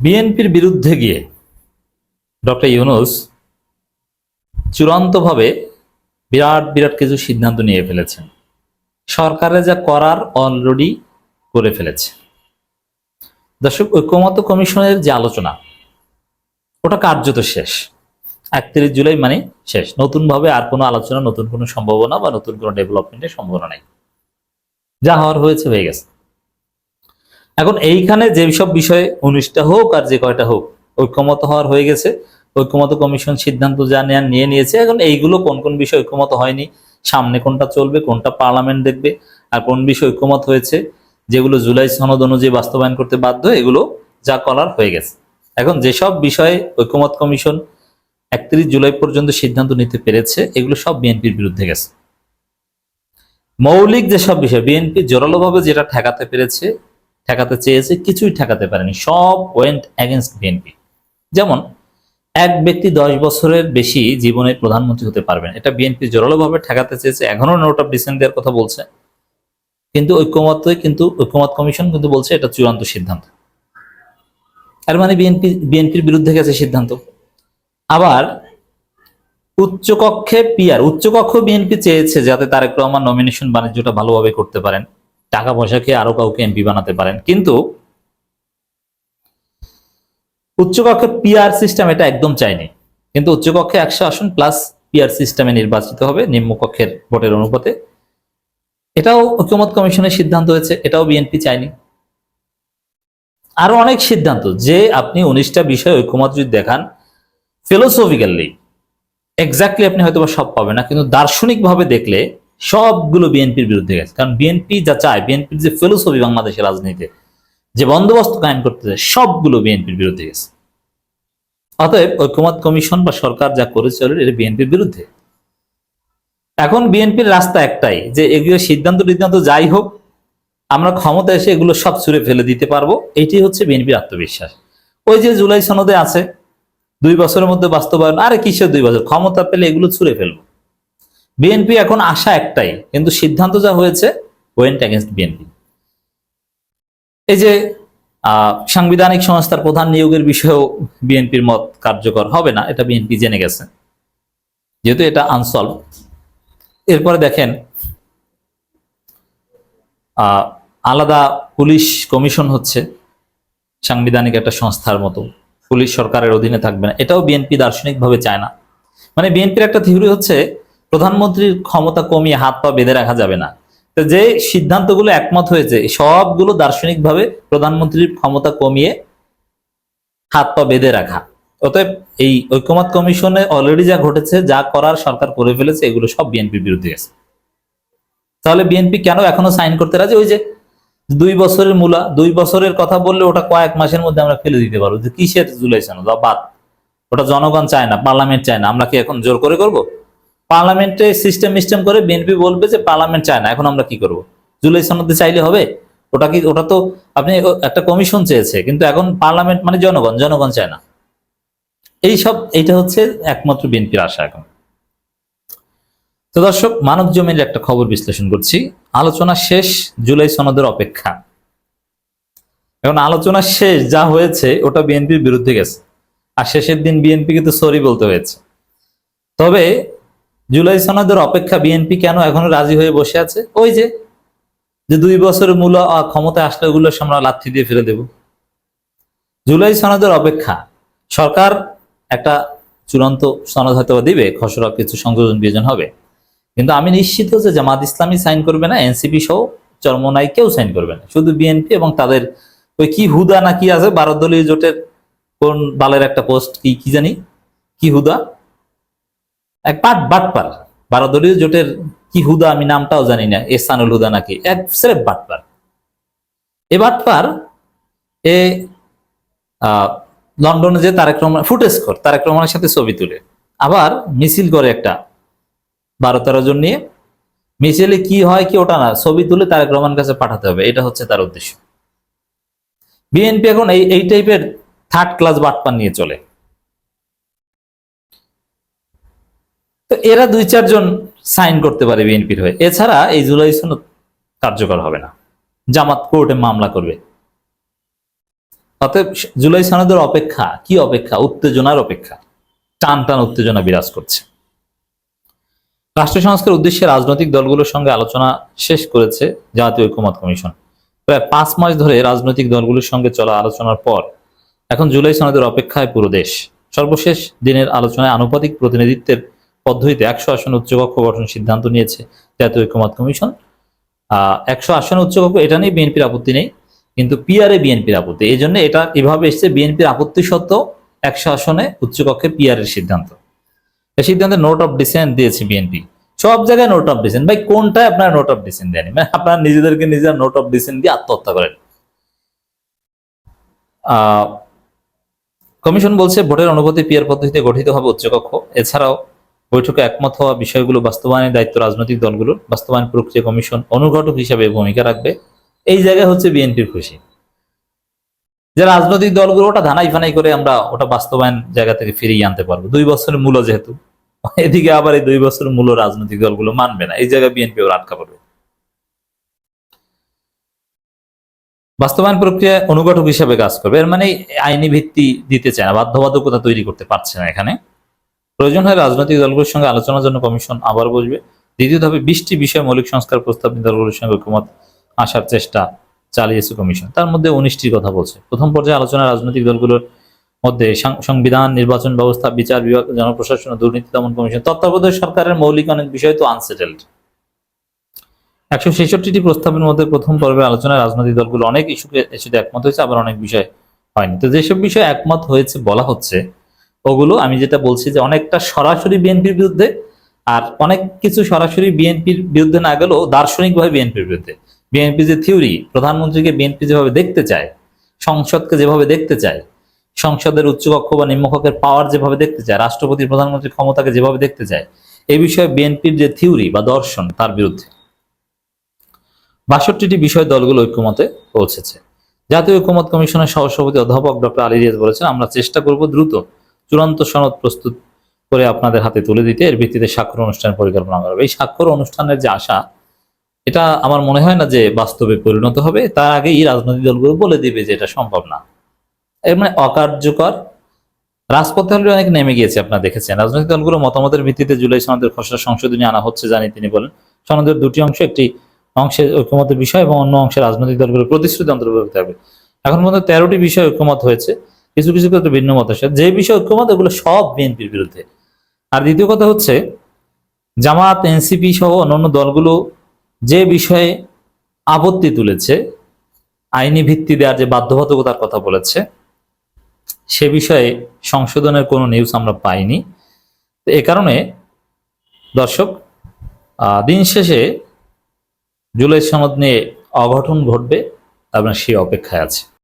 বিএনপির বিরুদ্ধে গিয়ে ডক্টর ইউনুস চূড়ান্তভাবে বিরাট বিরাট কিছু সিদ্ধান্ত নিয়ে ফেলেছেন। সরকারে যা করার অলরেডি করে ফেলেছে। দর্শক ঐক্যমত কমিশনের যে আলোচনা, ওটা কার্যত শেষ। একত্রিশ জুলাই মানে শেষ। নতুনভাবে আর কোনো আলোচনা, নতুন কোনো সম্ভাবনা বা নতুন কোনো ডেভেলপমেন্টের সম্ভাবনা নেই। যা হওয়ার হয়েছে, হয়ে গেছে। এখন এইখানে যে সব বিষয়ে উনিশটা হোক আর যে কয়টা হোক, ঐক্যমত হওয়ার হয়ে গেছে। ঐক্যমত কমিশন সিদ্ধান্ত যা নেওয়ার নিয়ে নিয়েছে। এখন এইগুলো কোন কোন বিষয় ঐক্যমত হয়নি, সামনে কোনটা চলবে, কোনটা পার্লামেন্ট দেখবে, আর কোন বিষয় ঐক্যমত হয়েছে, যেগুলো জুলাই সনদ অনুযায়ী বাস্তবায়ন করতে বাধ্য, এগুলো যা করার হয়ে গেছে। এখন যেসব বিষয়ে ঐক্যমত কমিশন একত্রিশ জুলাই পর্যন্ত সিদ্ধান্ত নিতে পেরেছে, এগুলো সব বিএনপির বিরুদ্ধে গেছে। মৌলিক যেসব বিষয়, বিএনপি জোরালোভাবে যেটা ঠেকাতে পেরেছে ঠেকাতে চেয়েছে, কিছুই ঠেকাতে পারেনি। সব ওয়েন্ট অ্যাগেনস্ট বিএনপি যেমন, এক ব্যক্তি দশ বছরের বেশি জীবনে প্রধানমন্ত্রী হতে পারবেন এটা বিএনপি জোরালোভাবে ঠেকাতে চেয়েছে এখনও নোট অফ ডিসেন্ট দেওয়ার কথা বলছে। কিন্তু ঐক্যমত কিন্তু, ঐক্যমত কমিশন কিন্তু বলছে এটা চূড়ান্ত সিদ্ধান্ত। আর মানে বিএনপি বিএনপির বিরুদ্ধে গেছে সিদ্ধান্ত। আবার, উচ্চকক্ষে পিয়ার উচ্চকক্ষ বিএনপি চেয়েছে যাতে তারেক রহমান নমিনেশন বাণিজ্যটা ভালোভাবে করতে পারেন। টাকা পয়সা খেয়ে আরও কাউকে এমপি বানাতে পারেন। কিন্তু উচ্চকক্ষে পিআর সিস্টেম এটা একদম চাইনি কিন্তু উচ্চকক্ষে একশো আসন প্লাস পিআর সিস্টেমে নির্বাচিত হবে নিম্নকক্ষের ভোটের অনুপাতে। এটাও ঐক্যমত কমিশনের সিদ্ধান্ত হয়েছে, এটাও বিএনপি চায়নি। আরও অনেক সিদ্ধান্ত, যে আপনি উনিশটা বিষয় ঐক্যমত যদি দেখান ফিলোসফিক্যালি এক্স্যাক্টলি আপনি হয়তো সব পাবেন না, কিন্তু দার্শনিকভাবে দেখলে সবগুলো বিএনপির বিরুদ্ধে গেছে। কারণ বিএনপি যা চায়, বিএনপির যে ফিলোসফি বাংলাদেশের রাজনীতিতে, যে বন্দোবস্ত কায়েম করতে চায়, সবগুলো বিএনপির বিরুদ্ধে গেছে। অতএব ঐক্যমত কমিশন বা সরকার যা করেছে এটা বিএনপির বিরুদ্ধে। এখন বিএনপির রাস্তা একটাই, যে এগুলো সিদ্ধান্ত সিদ্ধান্ত যাই হোক, আমরা ক্ষমতা এসে এগুলো সব ছুঁড়ে ফেলে দিতে পারব, এটি হচ্ছে বিএনপির আত্মবিশ্বাস। ওই যে জুলাই সনদে আছে, দুই বছরের মধ্যে বাস্তবায়ন, আরে কিসের দুই বছর? ক্ষমতা পেলে এগুলো ছুঁড়ে ফেলব। বিএনপি এখন আশা একটাই, কিন্তু সিদ্ধান্ত যা হয়েছে ওয়েন্ট অ্যাগেনস্ট বিএনপি এই যে সাংবিধানিক সংস্থার প্রধান নিয়োগের বিষয়েও বিএনপির মত কার্যকর হবে না, এটা বিএনপি জেনে গেছে। যেহেতু এটা আনসলভ এরপরে দেখেন আলাদা পুলিশ কমিশন হচ্ছে সাংবিধানিক একটা সংস্থার মতো। পুলিশ সরকারের অধীনে থাকবে না। এটাও বিএনপি দার্শনিকভাবে চায় না। মানে বিএনপির একটা থিওরি হচ্ছে প্রধানমন্ত্রীর ক্ষমতা কমিয়ে হাত পা বেঁধে রাখা যাবে না। তো যে সিদ্ধান্তগুলো একমত হয়েছে, সবগুলো দার্শনিকভাবে প্রধানমন্ত্রীর ক্ষমতা কমিয়ে হাত পা বেঁধে রাখা। অতএব এই ঐক্যমত কমিশনে অলরেডি যা ঘটেছে, যা করার সরকার করে ফেলেছে, এগুলো সব বিএনপির বিরুদ্ধে গেছে। তাহলে বিএনপি কেন এখনও সাইন করতে রাজি? ওই যে দুই বছরের মূলা, দুই বছরের কথা বললে ওটা কয়েক মাসের মধ্যে আমরা ফেলে দিতে পারব। যে কিসের জুলাই সনদ বাদ। ওটা জনগণ চায় না, পার্লামেন্ট চায় না। আমরা কি এখন জোর করে করব? পার্লামেন্টে সিস্টেম সিস্টেম করে বিএনপি বলবে যে পার্লামেন্ট চায় না, এখন আমরা কি করব? জুলাই সনদে চাইলে হবে? ওটা কি, ওটা তো আপনি একটা কমিশন চেয়েছে, কিন্তু এখন পার্লামেন্ট মানে জনগণ জনগণ চায় না। এই সব, এইটা হচ্ছে একমাত্র বিএনপির আশা এখন। তো দর্শক, মানব জমির একটা খবর বিশ্লেষণ করছি। আলোচনা শেষ, জুলাই সনদের অপেক্ষা। এখন আলোচনা শেষ, যা হয়েছে, ওটা বিএনপির বিরুদ্ধে গেছে। আর শেষের দিন বিএনপি কিন্তু সরি বলতে হয়েছে। তবে জুলাই সনদের অপেক্ষা বিএনপি কেন এখনও রাজি হয়ে বসে আছে? ওই যে যে দুই বছরের মূল আহ, ক্ষমতায় আসলে ওগুলো আমরা লাথি দিয়ে ফেলে দেব। জুলাই সনদের অপেক্ষা সরকার একটা চূড়ান্ত সনদ হয়তো দিবে খসড়া কিছু সংযোজন বিয়োজন হবে। কিন্তু আমি নিশ্চিত যে জামাত ইসলামী সাইন করবে না এনসিপি সহ চরমনাই কেউ সাইন করবে না। শুধু বিএনপি এবং তাদের ওই কি হুদা না কি আছে বারো দলীয় জোটের কোন বালের একটা পোস্ট কি কি জানি? কি হুদা? এক পাট বাটপার বারো দলীয় জোটের কি হুদা আমি নামটাও জানি না এসানুল হুদা নাকি? এক সেরেফ বাটপার এ বাটপার এ লন্ডনে যে তারেক রহমান, ফুটেজ কর, তারেক রহমানের সাথে ছবি তুলে। আবার মিছিল করে একটা বারো তেরো জন নিয়ে। মিছিলে কি হয় কি ওটা না, ছবি তুলে তারেক রহমান কাছে পাঠাতে হবে, এটা হচ্ছে তার উদ্দেশ্য। বিএনপি এখন এই এই টাইপের থার্ড ক্লাস বাটপান নিয়ে চলে। তো এরা দুই, চারজন সাইন করতে পারে বিএনপির হয়ে। এছাড়া এই জুলাই সনদ কার্যকর হবে না। জামাত কোর্টে মামলা করবে। অতএব জুলাই সনদের অপেক্ষা, কি অপেক্ষা? উত্তেজনার অপেক্ষা। টান টান উত্তেজনা বিরাজ করছে। রাষ্ট্র সংস্কার উদ্দেশ্যে রাজনৈতিক দলগুলোর সঙ্গে আলোচনা শেষ করেছে জাতীয় ঐক্যমত কমিশন। প্রায় পাঁচ মাস ধরে রাজনৈতিক দলগুলোর সঙ্গে চলা আলোচনার পর এখন জুলাই সনদের অপেক্ষায় পুরো দেশ। সর্বশেষ দিনের আলোচনায় আনুপাতিক প্রতিনিধিত্বের পদ্ধতিতে একশো আসন উচ্চকক্ষ গঠন সিদ্ধান্ত নিয়েছে জাতীয় ঐক্যমত কমিশন। একশো আসন উচ্চকক্ষ এটা নিয়ে বিএনপির আপত্তি নেই, কিন্তু পিআরএ বিএনপির আপত্তি। এই জন্য এটা এভাবে এসছে, বিএনপির আপত্তি সত্ত্বেও একশো আসনে উচ্চকক্ষে পিআর এর সিদ্ধান্ত। এই সিদ্ধান্তে নোট অফ ডিসেন্ট দিয়েছে বিএনপি। সব জায়গায় নোট অফ ডিসেন্ট ভাই, কোনটায় আপনারা নোট অফ ডিসেন্ট দেন মানে আপনারা নিজেদেরকে নিজেরা নোট অফ ডিসেন্ট দিয়ে আত্মহত্যা করেন। কমিশন বলছে ভোটের অনুভূতি পিয়ার পদ্ধতিতে গঠিত হবে উচ্চকক্ষ এছাড়াও বৈঠকে একমত হওয়া বিষয়গুলো বাস্তবায়নের দায়িত্ব রাজনৈতিক দলগুলোর। বাস্তবায়ন প্রক্রিয়া কমিশন অনুঘটক হিসাবে ভূমিকা রাখবে। এই জায়গায় হচ্ছে বিএনপির খুশি। যে রাজনৈতিক দলগুলো ওটা ধানাই ফানাই করে আমরা ওটা বাস্তবায়ন জায়গা থেকে ফিরিয়ে আনতে পারব। দুই বছরের মূল্য যেহেতু, এদিকে আবার এই দুই বছরের মূল্য রাজনৈতিক দলগুলো মানবে না। এই জায়গায় বিএনপি ওরা আটকা পড়বে। বাস্তবায়ন প্রক্রিয়া অনুঘটক হিসাবে কাজ করবে। এর মানে আইনি ভিত্তি দিতে চায় না, বাধ্যবাধকতা তৈরি করতে পারছে না এখানে। প্রয়োজন হয় রাজনৈতিক দলগুলোর সঙ্গে আলোচনার জন্য কমিশন আবার বসবে। দ্বিতীয় ধাপে বিশটি বিষয়ে মৌলিক সংস্কার প্রস্তাব দলগুলোর সঙ্গে ঐক্যমত আসার চেষ্টা চালিয়েছে কমিশন। তার মধ্যে উনিশটির কথা বলছে। প্রথম পর্যায়ে আলোচনা রাজনৈতিক দলগুলোর মধ্যে সংবিধান, নির্বাচন ব্যবস্থা, বিচার বিভাগ, জনপ্রশাসন দুর্নীতি দমন কমিশন, তত্ত্বাবধায়ক সরকারের মৌলিক অনেক বিষয় তো আনসেটেলড একশো ছেষট্টিটি প্রস্তাবের মধ্যে প্রথম পর্বে আলোচনায় রাজনৈতিক দলগুলো অনেক ইস্যুকে ইস্যুতে একমত হয়েছে, আবার অনেক বিষয় হয়নি। তো যেসব বিষয়ে একমত হয়েছে বলা হচ্ছে ওগুলো আমি যেটা বলছি যে অনেকটা সরাসরি বিএনপির বিরুদ্ধে আর অনেক কিছু সরাসরি বিএনপির বিরুদ্ধে না গেলেও দার্শনিকভাবে বিএনপির বিরুদ্ধে। বিএনপি যে থিওরি, প্রধানমন্ত্রীকে বিএনপি যেভাবে দেখতে চায়, সংসদকে যেভাবে দেখতে চায়, সংসদের উচ্চকক্ষ বা নিম্নকক্ষের পাওয়ার যেভাবে দেখতে চায়, রাষ্ট্রপতি প্রধানমন্ত্রীর ক্ষমতাকে যেভাবে দেখতে চায় এই বিষয়ে বিএনপির যে থিওরি বা দর্শন তার বিরুদ্ধে। বাষট্টিটি বিষয় দলগুলো ঐক্যমতে পৌঁছেছে। জাতীয় ঐক্যমত কমিশনের সহসভাপতি অধ্যাপক ডক্টর আলী রিয়াজ বলেছেন, আমরা চেষ্টা করব দ্রুত চূড়ান্ত সনদ প্রস্তুত করে আপনাদের হাতে তুলে দিতে এর ভিত্তিতে স্বাক্ষর অনুষ্ঠান পরিকল্পনা করা হবে। এই স্বাক্ষর অনুষ্ঠানের যে আশা, এটা আমার মনে হয় না যে বাস্তবে পরিণত হবে। তার আগেই রাজনৈতিক দলগুলো বলে দিবে যে এটা সম্ভব না। এর মানে অকার্যকর রাজপথে অলরেডি অনেক নেমে গিয়েছে, আপনারা দেখেছেন। রাজনৈতিক দলগুলো মতামতের ভিত্তিতে জুলাই সনদের খসড়া সংশোধনী আনা হচ্ছে জানি তিনি বলেন। সনদের দুটি অংশ একটি অংশে ঐক্যমতের বিষয় এবং অন্য অংশে রাজনৈতিক দলগুলোর প্রতিশ্রুতি অন্তর্ভুক্ত হবে এখন পর্যন্ত তেরোটি বিষয় ঐক্যমত হয়েছে। কিছু কিছু ক্ষেত্রে ভিন্ন মত আছে যে বিষয় ঐক্যমত, এগুলো সব বিএনপির বিরুদ্ধে। আর দ্বিতীয় কথা হচ্ছে জামাত এনসিপি সহ অন্যান্য দলগুলো যে বিষয়ে আপত্তি তুলেছে, আইনি ভিত্তি দেওয়ার যে বাধ্যবাধকতার কথা বলেছে, সে বিষয়ে সংশোধনের কোনো নিউজ আমরা পাইনি। তো এ কারণে, দর্শক দিন শেষে জুলাই সনদ নিয়ে অঘটন ঘটবে আপনার সেই অপেক্ষায় আছে।